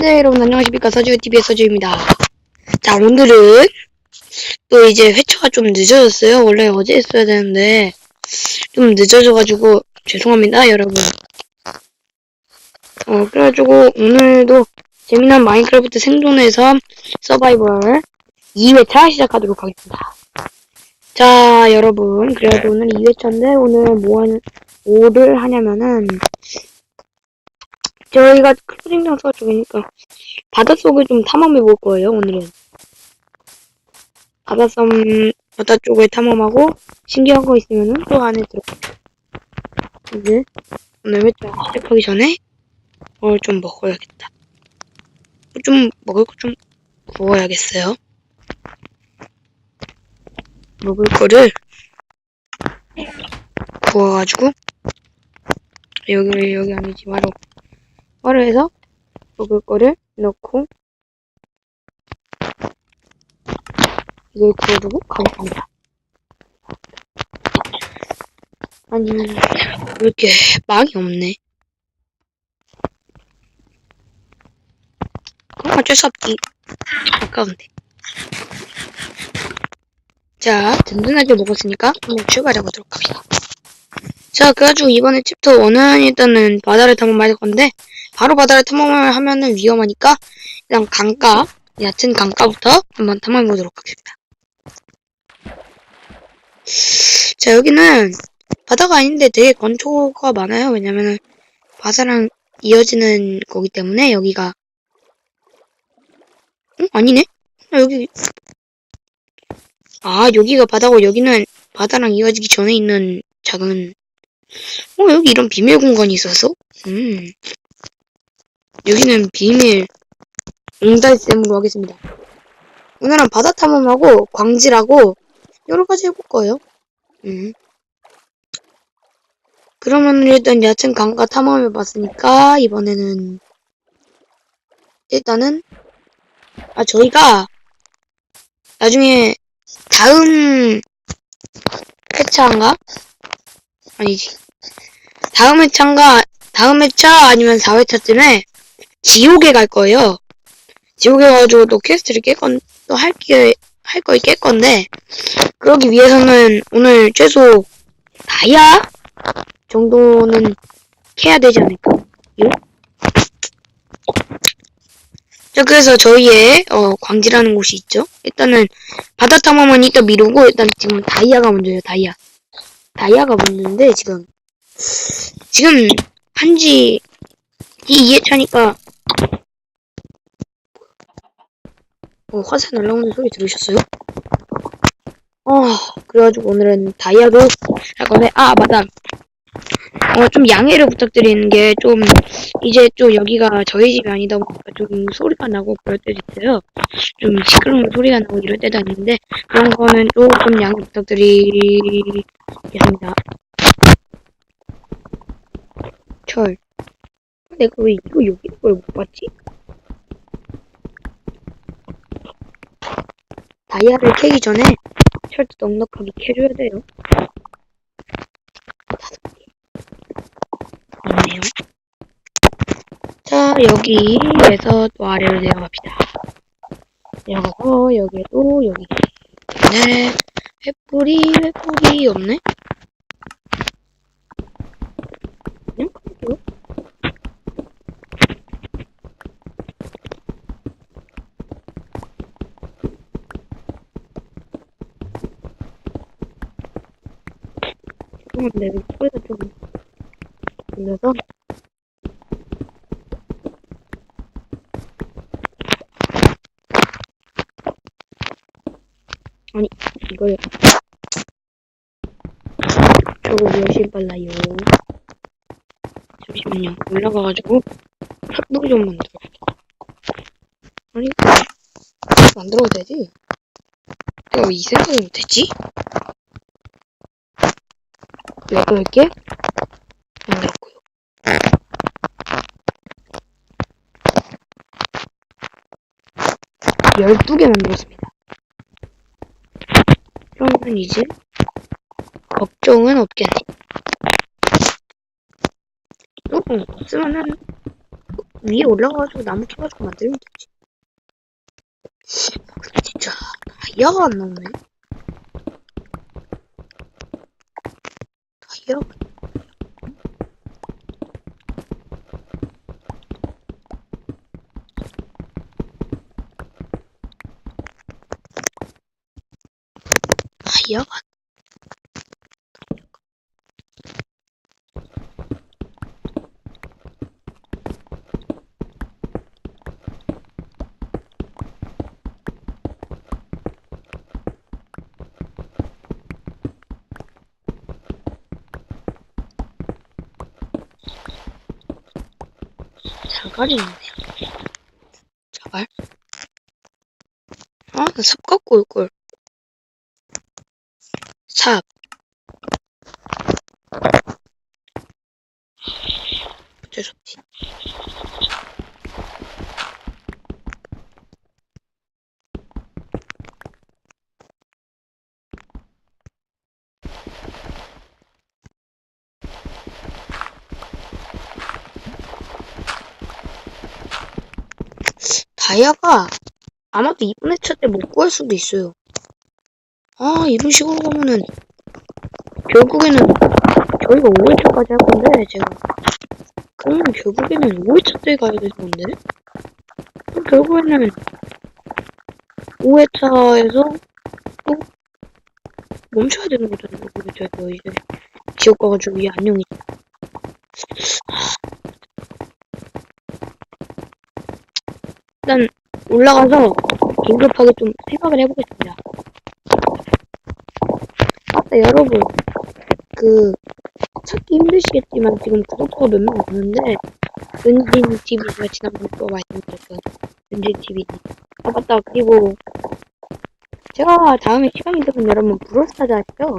네, 여러분 안녕하십니까 서주TV의 서주입니다. 자, 오늘은 또 이제 회차가 좀 늦어졌어요. 원래 어제 했어야 되는데 좀 늦어져가지고 죄송합니다, 여러분. 어, 그래가지고 오늘도 재미난 마인크래프트 생존에서 서바이벌 2회차 시작하도록 하겠습니다. 자, 여러분. 그래도 오늘 2회차인데 오늘 뭐 하는, 뭐를 하냐면은 저희가 클로징 장소가 쪽이니까 바닷속을 좀 탐험해 볼 거예요, 오늘은. 바닷섬, 바다 쪽을 탐험하고, 신기한 거 있으면은 또 안에 들어가. 이제, 오늘 회차 시작하기 전에, 뭘 좀 먹어야겠다. 좀, 먹을 거 좀 구워야겠어요. 먹을 거를 구워가지고, 여기, 여기 아니지, 바로, 바로 해서, 먹을 거를 넣고, 이걸 구워두고 가겠습니다. 아니, 왜 이렇게 망이 없네. 그럼 어쩔 수 없지. 아까운데. 자, 든든하게 먹었으니까 한번 출발해 보도록 합시다. 자, 그래가지고 이번에 챕터 1은 일단은 바다를 탐험할 건데, 바로 바다를 탐험을 하면은 위험하니까, 일단 강가, 얕은 강가부터 한번 탐험해 보도록 하겠습니다. 자, 여기는 바다가 아닌데 되게 건초가 많아요. 왜냐면은 바다랑 이어지는 거기 때문에 여기가 응? 아니네? 아, 여기 아, 여기가 바다고 여기는 바다랑 이어지기 전에 있는 작은 어, 여기 이런 비밀 공간이 있어서? 음. 여기는 비밀 옹달샘으로 하겠습니다. 오늘은 바다 탐험하고 광질하고 여러 가지 해볼 거예요. 음. 그러면 일단 얕은 강가 탐험해 봤으니까 이번에는 일단은 아 저희가 나중에 다음 회차인가? 아니지. 다음 회차인가 다음 회차 아니면 4회차쯤에 지옥에 갈 거예요. 지옥에 가가지고 또 퀘스트를 깰 건, 또 할 게, 할걸깰 건데, 그러기 위해서는 오늘 최소 다이아 정도는 캐야 되지 않을까? 요? 자, 그래서 저희의, 어, 광지라는 곳이 있죠? 일단은, 바다 탐험은 이따 미루고, 일단 지금 다이아가 먼저예요, 다이아. 다이아가 먼저인데, 지금. 지금, 한지, 이 2회차니까, 어, 화살 날라오는 소리 들으셨어요? 어, 그래가지고 오늘은 다이아로 할 건데, 아, 맞다. 어, 좀 양해를 부탁드리는 게, 좀, 이제 좀 여기가 저희 집이 아니다 보니까 좀 소리가 나고 그럴 때도 있어요. 좀 시끄러운 소리가 나고 이럴 때도 있는데, 그런 거는 조금 양해 부탁드리겠습니다. 철. 내가 왜 이거 여기 걸못 봤지? 다이아를 캐기 전에 철도 넉넉하게 캐줘야 돼요. 다섯 개. 없네요. 자, 여기에서 또 아래로 내려갑시다. 내려가서 여기에도 여기. 네. 횃불이, 횃불이 없네? 그냥 갈게요. 왜 소리가 좀 들려서. 아니 이거요. 저거 열심히 빨라요? 잠시만요. 올라가가지고 핫도그 좀 만들어. 아니 만들어도 되지? 왜이 생각을 못했지? 여덟 개 만들었고요. 열두 개 만들었습니다. 그러면 이제 걱정은 없겠네. 조금 없으면은 위에 올라가가지고 나무 캐가지고 만들면 되지. 근데 진짜 다이아가 안 나오네. 다이아가 자갈이 있네요. 자갈? 아, 나 삽 갖고 올걸. 삽. 어쩔. 다이아가 아마도 이번 회차 때 못 구할 수도 있어요. 아, 이런 식으로 가면은 결국에는 저희가 5회차까지 할 건데 제가 그러면 결국에는 5회차 때 가야 되는 건데 그럼 결국에는 5회차에서 또 멈춰야 되는 거잖아요. 5회차에서 이제 지옥 가가지고 이 안녕히 일단 올라가서 긴급하게 좀 생각을 해보겠습니다. 맞다, 여러분. 그, 찾기 힘드시겠지만 지금 구독자가 몇 명 없는데, 은진 TV가 지난번에 또 말씀드렸던 은진 TV. 아, 맞다. 그리고, 제가 다음에 시간이 되면 여러분 브롤스타즈 하시죠?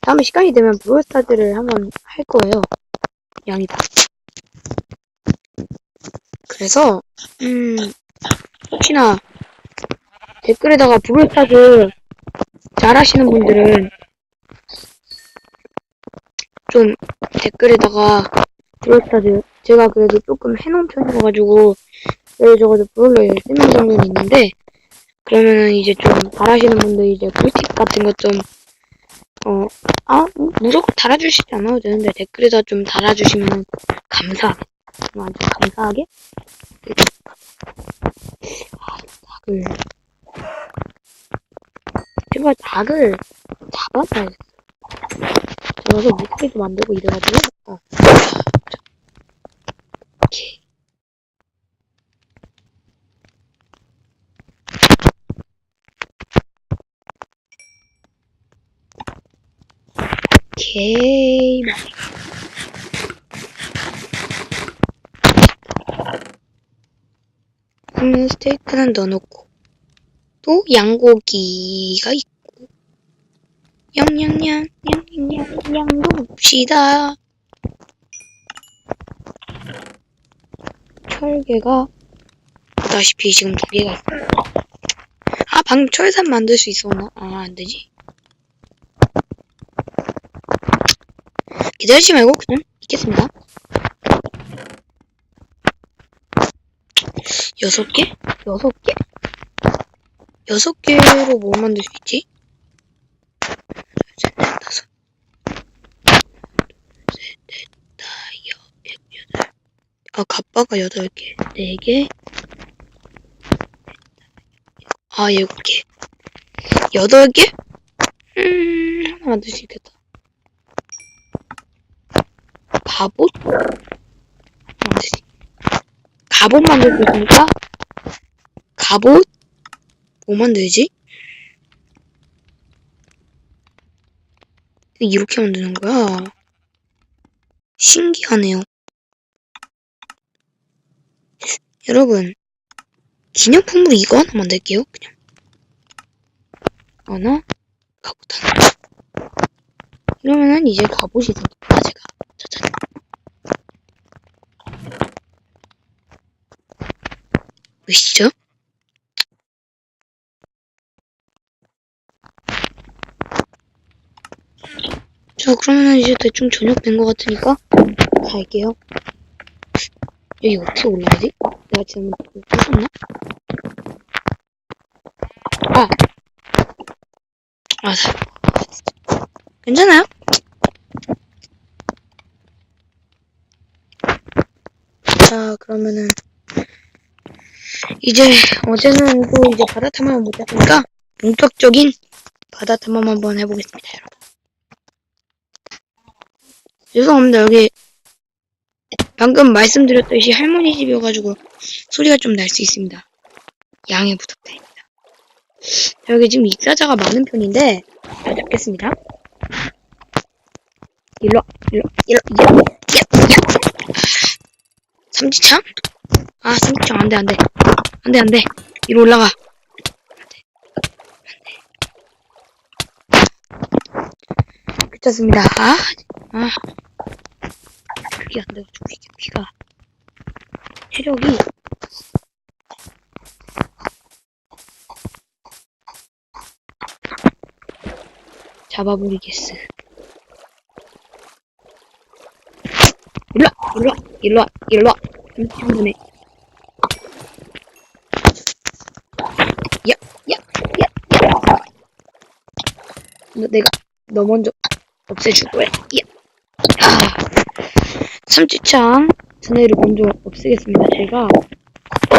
다음에 시간이 되면 브롤스타즈를 한번 할 거예요. 양이다. 그래서, 음, 혹시나 댓글에다가 브롤스타즈 잘하시는 분들은 좀 댓글에다가 브롤스타즈 제가 그래도 조금 해놓은 편이어가지고 적어도 브롤러 13명 정도는 있는데 그러면은 이제 좀 잘하시는 분들 이제 꿀팁 같은 것 좀 어, 아, 뭐 무조건 달아주시지 않아도 되는데 댓글에다 좀 달아주시면 감사하게 아주 감사하게. 아, 닭을 제발 닭을 잡아봐야겠어. 잡아서 물고기도 만들고 이래가지고 어. 오케이. 오케이. 음, 스테이크는 넣어놓고 또 양고기가 있고 냠냠냠 냠냠냠 양도 봅시다 철개가 보다시피 지금 두 개가 있어요 아 방금 철산 만들 수 있었나? 아 안되지 기다리지 말고 그냥 있겠습니다 여섯 개? 여섯 개? 여섯 개로 뭐 만들 수 있지? 셋, 넷, 다섯. 둘, 셋, 넷, 다, 여, 일, 여덟. 아, 갑바가 여덟 개. 네 개. 아, 일곱 개. 여덟 개? 음, 하나 만들 수 있겠다. 갑옷? 만들 수 있- 갑옷 만들 수 있으니까? 갑옷? 뭐 만들지? 이렇게 만드는 거야. 신기하네요. 여러분, 기념품으로 이거 하나 만들게요. 그냥. 하나, 갑옷 하나. 그러면은 이제 갑옷이 생겼다, 제가. 짜잔. 보이시죠? 자, 그러면은 이제 대충 저녁 된 것 같으니까 갈게요. 여기 어떻게 올라가지? 내가 지금 부쉈나? 아! 아, 사- 괜찮아요? 자, 그러면은, 이제, 어제는 또 이제 바다 탐험을 못했으니까, 본격적인 바다 탐험 한번 해보겠습니다, 여러분. 죄송합니다, 여기, 방금 말씀드렸듯이 할머니 집이어가지고, 소리가 좀 날 수 있습니다. 양해 부탁드립니다. 여기 지금 입사자가 많은 편인데, 잘 잡겠습니다. 일로, 와, 일로, 와, 일로, 일로, 야, 야! 삼지창? 아, 삼지창, 안 돼, 안 돼. 안 돼, 안 돼. 위로 올라가. 안 돼. 안 돼. 괜찮습니다. 아, 아. 그게 안 돼가지고, 이게 피가. 체력이. 잡아버리겠어. 일로와, 일로와, 일로와, 일로와. 보내. 야, 야, 야, 야. 너, 내가, 너 먼저 거야. 야. 아. 삼지창 전해를 먼저 없애겠습니다. 제가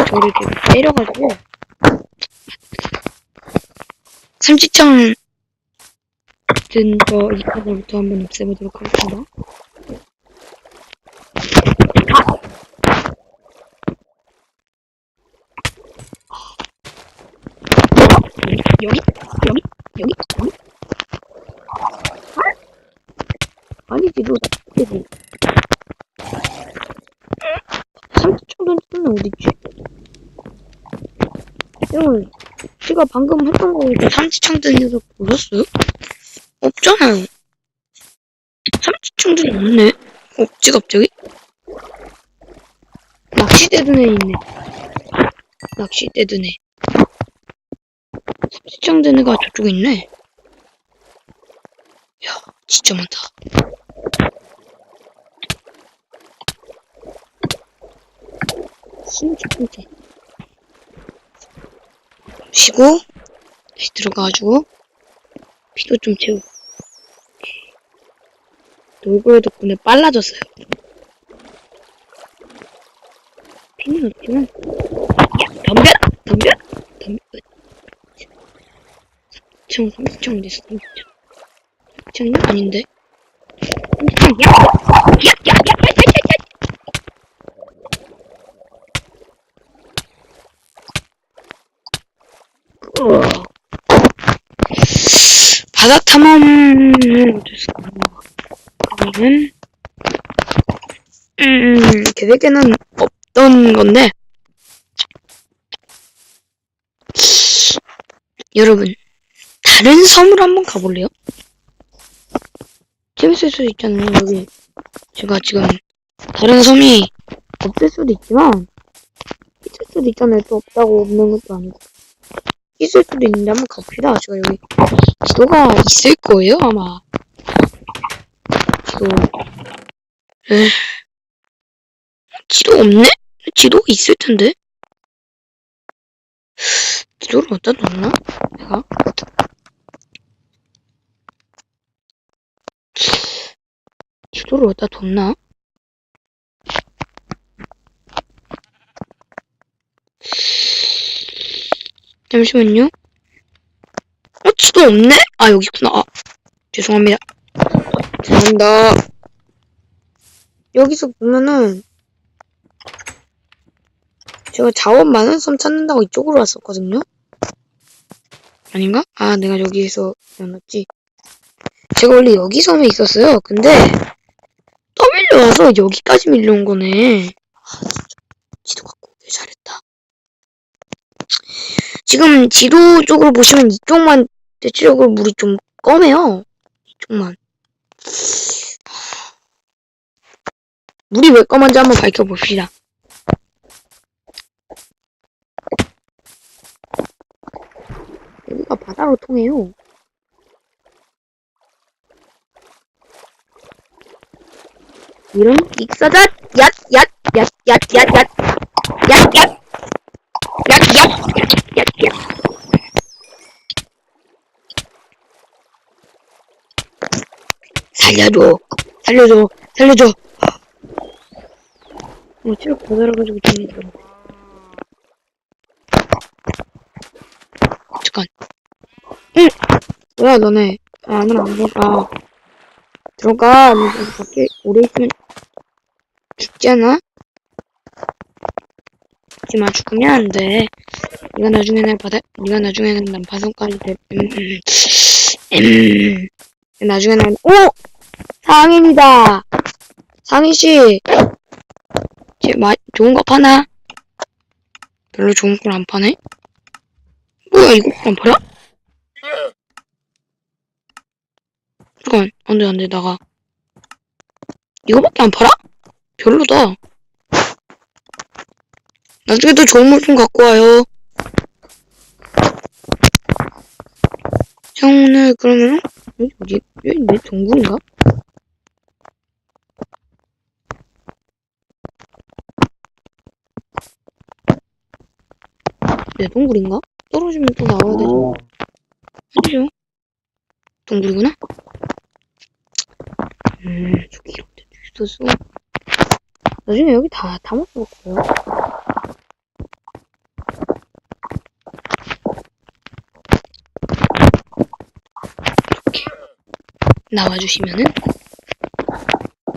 저를 계속 때려가지고 삼지창 든거 이카부터 한번 없애보도록 하겠습니다. 여기, 여기, 여기, 여기. 아니지, 너, 여기. 삼촌 던지는 어딨지? 여러분, 제가 방금 했던 거 삼지창 든 녀석 보셨어요? 없잖아요. 삼지창들이 없네. 없지, 갑자기? 낚시대 든애 있네. 낚시대 든 애. 삼지창 든 애가 저쪽에 있네. 야, 진짜 많다. 진짜 큰데. 쉬고, 다시 들어가가지고, 피도 좀 채우고. 돌고래 덕분에 빨라졌어요. 피는 없지만, 야, 덤벼! 덤벼! 덤벼! 삼청, 삼청 어딨어, 삼청. 삼청이 아닌데? 삼청, 야! 야, 야, 야, 야, 야, 야, 야! 우와. 바다 탐험은 어쩔 수가 없는 그러면 음 계획에는 없던 건데. 여러분 다른 섬으로 한번 가볼래요? 재밌을 수도 있잖아요 여기. 제가 지금 다른 섬이 없을 수도 있지만 있을 수도 있잖아요. 또 없다고 없는 것도 아니고 있을 수도 있는데 한번 가봅시다. 제가 여기 지도가 있을 거예요, 아마. 지도. 에. 지도 없네? 지도 있을 텐데. 지도를 어디다 놨나? 내가? 지도를 어디다 뒀나? 잠시만요. 어, 지도 없네? 아, 여기 있구나. 아, 죄송합니다. 죄송합니다. 여기서 보면은, 제가 자원 많은 섬 찾는다고 이쪽으로 왔었거든요? 아닌가? 아, 내가 여기에서 태어났지. 제가 원래 여기 섬에 있었어요. 근데, 떠밀려와서 여기까지 밀려온 거네. 아, 진짜. 지도 갖고 오길 잘했다. 지금 지도 쪽으로 보시면 이쪽만 대체적으로 물이 좀 검해요. 이쪽만. 물이 왜 검은지 한번 밝혀봅시다. 여기가 바다로 통해요. 이런 익사자 얏, 얏, 얏, 얏. 야, 야, 야, 야, 야, 야, 야, 야. 살려줘, 살려줘, 살려줘. 어, 체력 더 달아가지고 재밌어. 잠깐. 응! 뭐야, 너네. 아, 안으로 안 들어가. 들어가. 밖에 오래 있으면 죽잖아? 죽지마, 죽으면 안 돼. 네가 나중에는 바다, 네가 나중에는 난파선까지 돼. 음, 음, 음. 나중에는, 오! 상인이다! 상인씨! 쟤, 마, 좋은 거 파나? 별로 좋은 걸 안 파네? 뭐야, 이거 안 팔아? 잠깐, 안 돼, 안 돼, 나가. 이거밖에 안 팔아? 별로다. 나중에 또 좋은 물품 갖고 와요. 자, 오늘 그러면, 여기 어디, 여기 내 동굴인가? 내 동굴인가? 떨어지면 또 나와야 되죠. 아니죠. 동굴이구나? 음, 저기 데도 있었어. 나중에 여기 다, 다. 이렇게 나와주시면은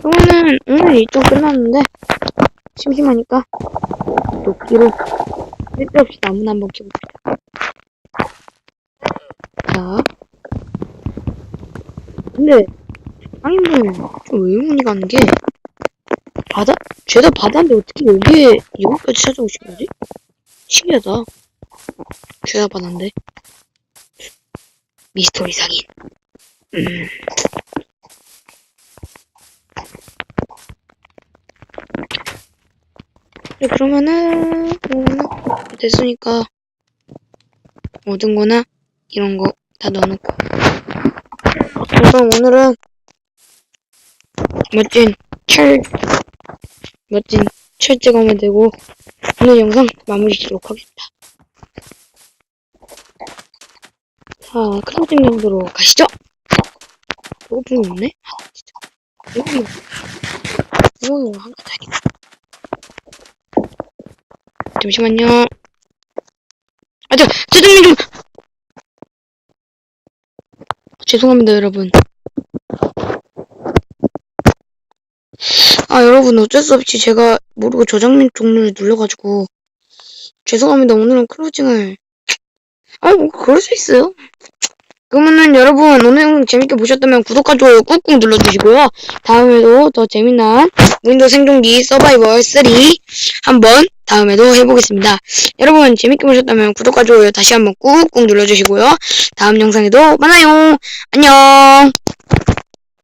그러면은 오늘 일정 끝났는데 심심하니까 도끼로 쓸데없이 나무나 한번 키워봅시다. 자 근데 상인분 좀 의문이 가는 게 바다 죄다 바다인데 어떻게 여기에 이곳까지 찾아오신 거지? 신기하다. 죄다 바다인데 미스터리 상인. 음. 네, 그러면은 그러면은 됐으니까 모든 거나 이런 거 다 넣어놓고 그럼 오늘은 멋진 철 멋진 철제감을 들고 오늘 영상 마무리 짓도록 하겠습니다. 자, 클로징 정도로 가시죠. 배고픔이 없네? 아, 진짜. 배고픔이 이거는 한가 다니까. 잠시만요. 아, 저, 짜장면 좀! 죄송합니다, 여러분. 아, 여러분, 어쩔 수 없이 제가 모르고 저장면 종류를 눌러가지고. 죄송합니다. 오늘은 클로징을. 아, 뭐, 그럴 수 있어요. 그러면은 여러분, 오늘 재밌게 보셨다면 구독과 좋아요 꾹꾹 눌러주시고요. 다음에도 더 재미난 윈도우 생존기 서바이벌 3 한번 다음에도 해보겠습니다. 여러분, 재밌게 보셨다면 구독과 좋아요 다시 한번 꾹꾹 눌러주시고요. 다음 영상에도 만나요. 안녕.